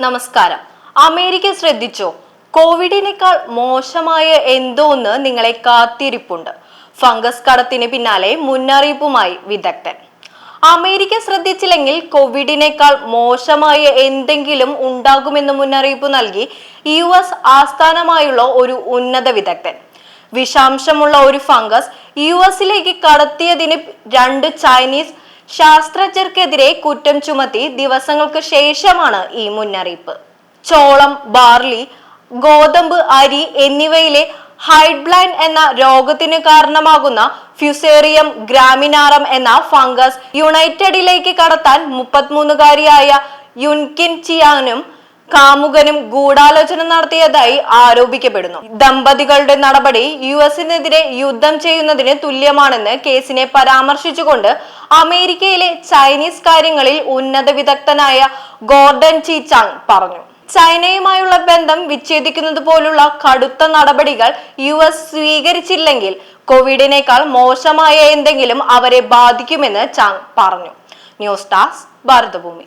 നമസ്കാരം. അമേരിക്ക ശ്രദ്ധിച്ചോ? കോവിഡിനേക്കാൾ മോശമായ എന്തോ ഒന്ന് നിങ്ങളെ കാത്തിരിപ്പുണ്ട്. ഫംഗസ് കടത്തിന് പിന്നാലെ മുന്നറിയിപ്പുമായി വിദഗ്ധൻ. അമേരിക്ക ശ്രദ്ധിച്ചില്ലെങ്കിൽ കോവിഡിനേക്കാൾ മോശമായ എന്തെങ്കിലും ഉണ്ടാകുമെന്ന് മുന്നറിയിപ്പ് നൽകി യു എസ് ആസ്ഥാനമായുള്ള ഒരു ഉന്നത വിദഗ്ധൻ. വിഷാംശമുള്ള ഒരു ഫംഗസ് യു എസിലേക്ക് കടത്തിയതിന് രണ്ട് ചൈനീസ് ശാസ്ത്രജ്ഞർക്കെതിരെ കുറ്റം ചുമത്തി ദിവസങ്ങൾക്ക് ശേഷമാണ് ഈ മുന്നറിയിപ്പ്. ചോളം ബാർലി ഗോതമ്പ് അരി എന്നിവയിലെ ഹൈഡ്ബ്ലൈൻ എന്ന രോഗത്തിന് കാരണമാകുന്ന ഫ്യൂസേറിയം ഗ്രാമിനാറം എന്ന ഫംഗസ് യുണൈറ്റഡിലേക്ക് കടത്താൻ മുപ്പത്തിമൂന്നുകാരിയായ യുൻകിൻ ചിയാനും കാമുകനും ഗൂഢാലോചന നടത്തിയതായി ആരോപിക്കപ്പെടുന്നു. ദമ്പതികളുടെ നടപടി യു എസിനെതിരെ യുദ്ധം ചെയ്യുന്നതിന് തുല്യമാണെന്ന് കേസിനെ പരാമർശിച്ചുകൊണ്ട് അമേരിക്കയിലെ ചൈനീസ് കാര്യങ്ങളിൽ ഉന്നത വിദഗ്ധനായ ഗോർഡൻ ചീച്ചാങ് പറഞ്ഞു. ചൈനയുമായുള്ള ബന്ധം വിച്ഛേദിക്കുന്നത് പോലുള്ള കടുത്ത നടപടികൾ യു എസ് സ്വീകരിച്ചില്ലെങ്കിൽ കോവിഡിനേക്കാൾ മോശമായ എന്തെങ്കിലും അവരെ ബാധിക്കുമെന്ന് ചാങ് പറഞ്ഞു. News desk Bharatabhumi.